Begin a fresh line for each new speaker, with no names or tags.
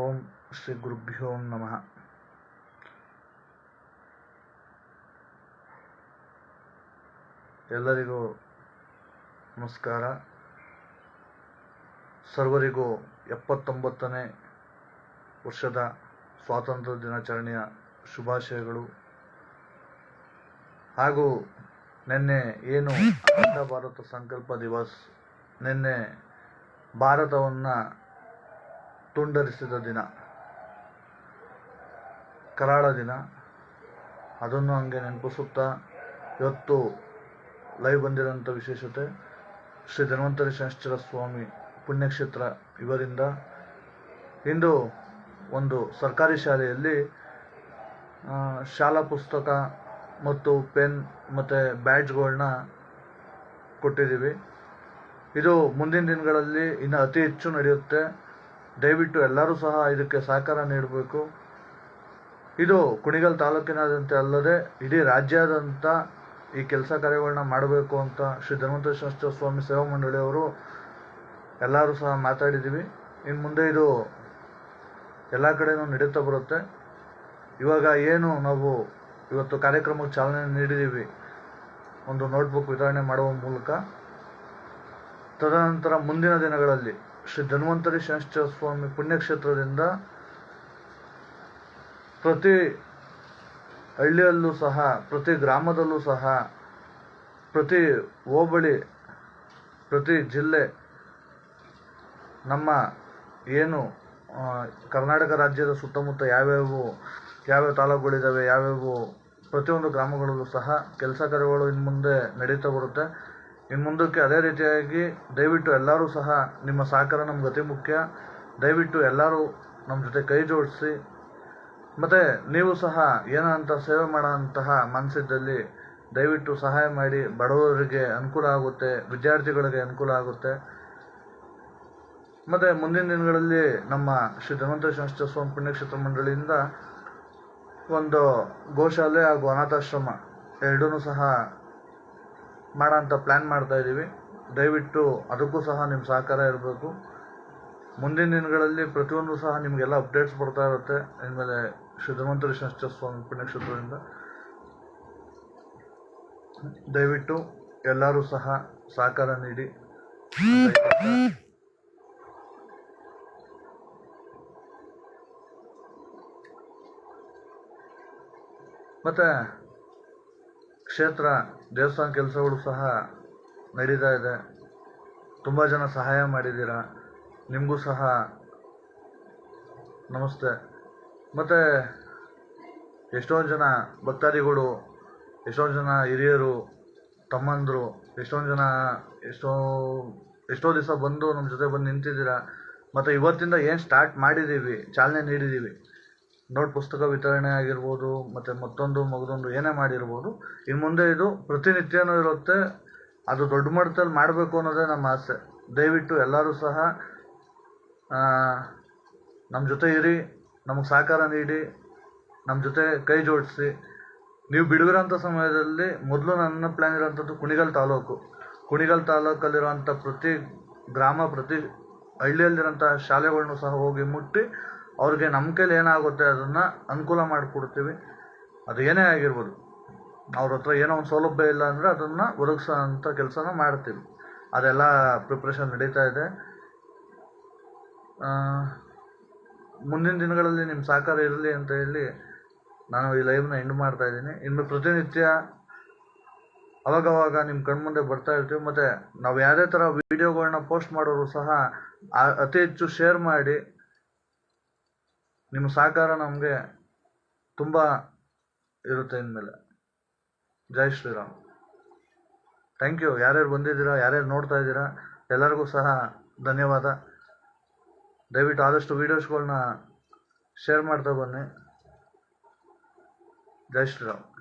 ಓಂ ಶ್ರೀ ಗುರುಭ್ಯೋ ನಮಃ. ಎಲ್ಲರಿಗೂ ನಮಸ್ಕಾರ. ಸರ್ವರಿಗೂ ಎಪ್ಪತ್ತೊಂಬತ್ತನೇ ವರ್ಷದ ಸ್ವಾತಂತ್ರ್ಯ ದಿನಾಚರಣೆಯ ಶುಭಾಶಯಗಳು. ಹಾಗೂ ನಿನ್ನೆ ಏನು ಅಖಂಡ ಭಾರತ ಸಂಕಲ್ಪ ದಿವಸ್, ನಿನ್ನೆ ಭಾರತವನ್ನು ತುಂಡರಿಸಿದ ದಿನ. ಕರಾಳ ದಿನ. ಅದನ್ನು ಹಂಗೆ ನೆನಪಿಸುತ್ತಾ ಇವತ್ತು ಲೈವ್ ಬಂದಿರೋಂಥ ವಿಶೇಷತೆ, ಶ್ರೀ ಧನ್ವಂತರಿ ಶಾಸ್ತ್ರ ಸ್ವಾಮಿ ಪುಣ್ಯಕ್ಷೇತ್ರ ಇವರಿಂದ ಇಂದು ಒಂದು ಸರ್ಕಾರಿ ಶಾಲೆಯಲ್ಲಿ ಶಾಲಾ ಪುಸ್ತಕ ಮತ್ತು ಪೆನ್ ಮತ್ತು ಬ್ಯಾಡ್ಜ್ಗಳನ್ನ ಕೊಟ್ಟಿದ್ದೀವಿ. ಇದು ಮುಂದಿನ ದಿನಗಳಲ್ಲಿ ಇನ್ನು ಅತಿ ಹೆಚ್ಚು ನಡೆಯುತ್ತೆ. ದಯವಿಟ್ಟು ಎಲ್ಲರೂ ಸಹ ಇದಕ್ಕೆ ಸಹಕಾರ ನೀಡಬೇಕು. ಇದು ಕುಣಿಗಲ್ ತಾಲೂಕಿನಾದ್ಯಂತ ಅಲ್ಲದೆ ಇಡೀ ರಾಜ್ಯಾದ್ಯಂತ ಈ ಕೆಲಸ ಕಾರ್ಯಗಳನ್ನ ಮಾಡಬೇಕು ಅಂತ ಶ್ರೀ ಧನ್ವಂತ ಶಾಸ್ತ್ರ ಸ್ವಾಮಿ ಸೇವಾ ಮಂಡಳಿಯವರು ಎಲ್ಲರೂ ಸಹ ಮಾತಾಡಿದ್ದೀವಿ. ಇನ್ನು ಮುಂದೆ ಇದು ಎಲ್ಲ ಕಡೆನೂ ನಡೀತಾ ಬರುತ್ತೆ. ಇವಾಗ ಏನು ನಾವು ಇವತ್ತು ಕಾರ್ಯಕ್ರಮಕ್ಕೆ ಚಾಲನೆ ನೀಡಿದ್ದೀವಿ. ಒಂದು ನೋಟ್ಬುಕ್ ವಿತರಣೆ ಮಾಡುವ ಮೂಲಕ. ತದನಂತರ ಮುಂದಿನ ದಿನಗಳಲ್ಲಿ ಶ್ರೀ ಧನ್ವಂತರಿ ಶನಿಶ್ಚರ ಸ್ವಾಮಿ ಪುಣ್ಯಕ್ಷೇತ್ರದಿಂದ ಪ್ರತಿ ಹಳ್ಳಿಯಲ್ಲೂ ಸಹ, ಪ್ರತಿ ಗ್ರಾಮದಲ್ಲೂ ಸಹ, ಪ್ರತಿ ಹೋಬಳಿ, ಪ್ರತಿ ಜಿಲ್ಲೆ, ನಮ್ಮ ಏನು ಕರ್ನಾಟಕ ರಾಜ್ಯದ ಸುತ್ತಮುತ್ತ ಯಾವ್ಯಾವ ಯಾವ್ಯಾವ ತಾಲೂಕುಗಳಿದ್ದಾವೆ ಯಾವ್ಯಾವ ಪ್ರತಿಯೊಂದು ಗ್ರಾಮಗಳಲ್ಲೂ ಸಹ ಕೆಲಸ ಕಾರ್ಯಗಳು ಇನ್ಮುಂದೆ ನಡೀತಾ ಬರುತ್ತೆ. ಇನ್ನು ಮುಂದಕ್ಕೆ ಅದೇ ರೀತಿಯಾಗಿ ದಯವಿಟ್ಟು ಎಲ್ಲರೂ ಸಹ ನಿಮ್ಮ ಸಹಕಾರ ನಮ್ಗೆ ಅತಿ ಮುಖ್ಯ. ದಯವಿಟ್ಟು ಎಲ್ಲರೂ ನಮ್ಮ ಜೊತೆ ಕೈ ಜೋಡಿಸಿ. ಮತ್ತು ನೀವು ಸಹ ಏನಂತ ಸೇವೆ ಮಾಡೋಂತಹ ಮನಸ್ಸಿದ್ದಲ್ಲಿ ದಯವಿಟ್ಟು ಸಹಾಯ ಮಾಡಿ. ಬಡವರಿಗೆ ಅನುಕೂಲ ಆಗುತ್ತೆ, ವಿದ್ಯಾರ್ಥಿಗಳಿಗೆ ಅನುಕೂಲ ಆಗುತ್ತೆ. ಮತ್ತು ಮುಂದಿನ ದಿನಗಳಲ್ಲಿ ನಮ್ಮ ಶ್ರೀ ಧನ್ವಂತ ಶಾಸ್ತ್ರ ಸ್ವಾಮಿ ಪುಣ್ಯಕ್ಷೇತ್ರ ಮಂಡಳಿಯಿಂದ ಒಂದು ಗೋಶಾಲೆ ಹಾಗೂ ಅನಾಥಾಶ್ರಮ ಎರಡೂ ಸಹ ಮಾಡೋಂಥ ಪ್ಲ್ಯಾನ್ ಮಾಡ್ತಾ ಇದ್ದೀವಿ ದಯವಿಟ್ಟು ಅದಕ್ಕೂ ಸಹ ನಿಮ್ಮ ಸಹಕಾರ ಇರಬೇಕು. ಮುಂದಿನ ದಿನಗಳಲ್ಲಿ ಪ್ರತಿಯೊಂದು ಸಹ ನಿಮಗೆಲ್ಲ ಅಪ್ಡೇಟ್ಸ್ ಬರ್ತಾ ಇರುತ್ತೆ. ಇನ್ಮೇಲೆ ಶ್ರೀ ಧನ್ವಂತರಿ ಶಾಸ್ತ್ರ ಸ್ವಾಮಿ ಪುಣ್ಯಕ್ಷೇತ್ರದಿಂದ. ದಯವಿಟ್ಟು ಎಲ್ಲರೂ ಸಹ ಸಹಕಾರ ನೀಡಿ. ಮತ್ತು ಕ್ಷೇತ್ರ, ದೇವಸ್ಥಾನ ಕೆಲಸಗಳು ಸಹ ನಡೀತಾ ಇದೆ. ತುಂಬ ಜನ ಸಹಾಯ ಮಾಡಿದ್ದೀರಾ? ನಿಮಗೂ ಸಹ ನಮಸ್ತೆ. ಮತ್ತು ಎಷ್ಟೊಂದು ಜನ ಭಕ್ತಾದಿಗಳು, ಎಷ್ಟೊಂದು ಜನ ಹಿರಿಯರು, ತಮ್ಮಂದರು, ಎಷ್ಟೊಂದು ಜನ ಎಷ್ಟೋ ಎಷ್ಟೋ ದಿವಸ ಬಂದು ನಮ್ಮ ಜೊತೆ ಬಂದು ನಿಂತಿದ್ದೀರಾ? ಮತ್ತು ಇವತ್ತಿಂದ ಏನು ಸ್ಟಾರ್ಟ್ ಮಾಡಿದ್ದೀವಿ? ಚಾಲನೆ ನೀಡಿದ್ದೀವಿ? ನೋಟ್ ಪುಸ್ತಕ ವಿತರಣೆ ಆಗಿರ್ಬೋದು, ಮತ್ತು ಮತ್ತೊಂದು ಮಗದೊಂದು ಏನೇ ಮಾಡಿರ್ಬೋದು ಇನ್ನು ಮುಂದೆ ಇದು ಪ್ರತಿನಿತ್ಯನೂ ಇರುತ್ತೆ. ಅದು ದೊಡ್ಡ ಮಟ್ಟದಲ್ಲಿ ಮಾಡಬೇಕು ಅನ್ನೋದೇ ನಮ್ಮ ಆಸೆ. ದಯವಿಟ್ಟು ಎಲ್ಲರೂ ಸಹ ನಮ್ಮ ಜೊತೆ ಇರಿ, ನಮಗೆ ಸಹಕಾರ ನೀಡಿ ನಮ್ಮ ಜೊತೆ ಕೈ ಜೋಡಿಸಿ. ನೀವು ಬಿಡುವಿರೋಂಥ ಸಮಯದಲ್ಲಿ ಮೊದಲು ನನ್ನ ಪ್ಲ್ಯಾನ್ ಇರೋಂಥದ್ದು ಕುಣಿಗಲ್ ತಾಲೂಕು. ಕುಣಿಗಲ್ ತಾಲೂಕಲ್ಲಿರುವಂಥ ಪ್ರತಿ ಗ್ರಾಮ, ಪ್ರತಿ ಹಳ್ಳಿಯಲ್ಲಿರೋಂಥ ಶಾಲೆಗಳನ್ನು ಸಹ ಹೋಗಿ ಮುಟ್ಟಿ ಅವ್ರಿಗೆ ನಮ್ಮ ಕೈಲಿ ಏನಾಗುತ್ತೆ ಅದನ್ನು ಅನುಕೂಲ ಮಾಡಿಕೊಡ್ತೀವಿ. ಅದು ಏನೇ ಆಗಿರ್ಬೋದು. ಅವ್ರ ಹತ್ರ ಏನೋ ಒಂದು ಸೌಲಭ್ಯ ಇಲ್ಲ ಅಂದರೆ ಅದನ್ನು ಒದಗಿಸೋ ಅಂಥ ಕೆಲಸನ ಮಾಡ್ತೀವಿ. ಅದೆಲ್ಲ ಪ್ರಿಪ್ರೇಷನ್ ನಡೀತಾ ಇದೆ. ಮುಂದಿನ ದಿನಗಳಲ್ಲಿ ನಿಮ್ಮ ಸಹಕಾರ ಇರಲಿ ಅಂತ ಹೇಳಿ ನಾನು ಈ ಲೈವ್ನ ಎಂಡ್ ಮಾಡ್ತಾ ಇದ್ದೀನಿ. ಇನ್ನು ಪ್ರತಿನಿತ್ಯ ಅವಾಗವಾಗ ನಿಮ್ಮ ಕಣ್ಮುಂದೆ ಬರ್ತಾ ಇರ್ತೀವಿ. ಮತ್ತು ನಾವು ಯಾವುದೇ ಥರ ವೀಡಿಯೋಗಳನ್ನ ಪೋಸ್ಟ್ ಮಾಡೋರು ಸಹ ಅತಿ ಹೆಚ್ಚು ಶೇರ್ ಮಾಡಿ ನಿಮ್ಮ ಸಹಕಾರ ನಮಗೆ ತುಂಬ ಇರುತ್ತೆ ಇನ್ಮೇಲೆ. ಜೈ ಶ್ರೀರಾಮ್. ಥ್ಯಾಂಕ್ ಯು ಯಾರ್ಯಾರು ಬಂದಿದ್ದೀರಾ, ಯಾರ್ಯಾರು ನೋಡ್ತಾ ಇದ್ದೀರಾ, ಎಲ್ಲರಿಗೂ ಸಹ ಧನ್ಯವಾದ. ದಯವಿಟ್ಟು ಆದಷ್ಟು ವೀಡಿಯೋಸ್ಗಳನ್ನ ಶೇರ್ ಮಾಡ್ತಾ ಬನ್ನಿ. ಜೈ ಶ್ರೀರಾಮ್.